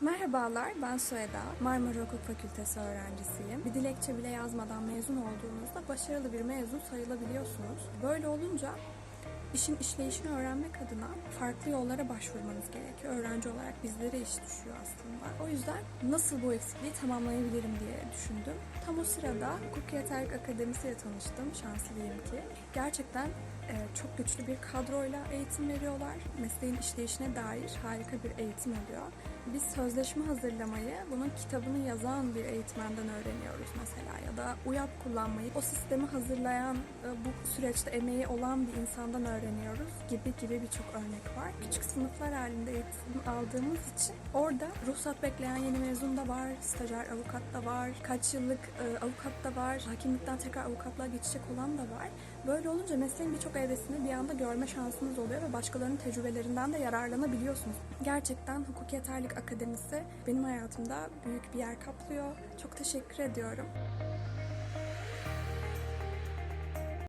Merhabalar, ben Sueda. Marmara Hukuk Fakültesi öğrencisiyim. Bir dilekçe bile yazmadan mezun olduğunuzda başarılı bir mezun sayılabiliyorsunuz. Böyle olunca işin işleyişini öğrenmek adına farklı yollara başvurmanız gerekiyor. Öğrenci olarak bizlere iş düşüyor aslında. O yüzden nasıl bu eksikliği tamamlayabilirim diye düşündüm. Tam o sırada Hukuk Yeterlik Akademisi ile tanıştım. Şanslıyım ki. Gerçekten e, çok güçlü bir kadroyla eğitim veriyorlar. Mesleğin işleyişine dair harika bir eğitim oluyor. Biz sözleşme hazırlamayı, bunun kitabını yazan bir eğitmenden öğreniyoruz mesela ya da UYAP kullanmayı, o sistemi hazırlayan, e, bu süreçte emeği olan bir insandan öğreniyoruz gibi gibi birçok örnek var. Küçük sınıflar halinde eğitim aldığımız için orada ruhsat bekleyen yeni mezun da var, stajyer avukat da var, kaç yıllık e, avukat da var, hakimlikten tekrar avukatlığa geçecek olan da var. Böyle olunca mesleğin birçok evresini bir anda görme şansınız oluyor ve başkalarının tecrübelerinden de yararlanabiliyorsunuz. Gerçekten Hukuk Yeterlik Akademisi benim hayatımda büyük bir yer kaplıyor. Çok teşekkür ediyorum.